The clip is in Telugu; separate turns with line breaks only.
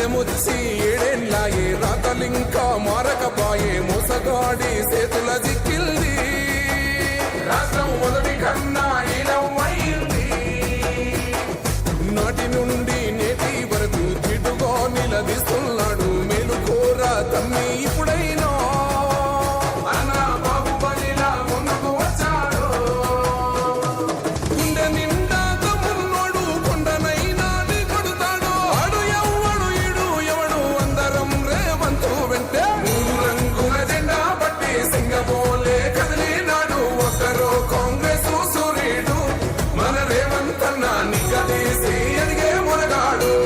నచ్చముచ్చి ఏడేళ్ళాయే రాతలింక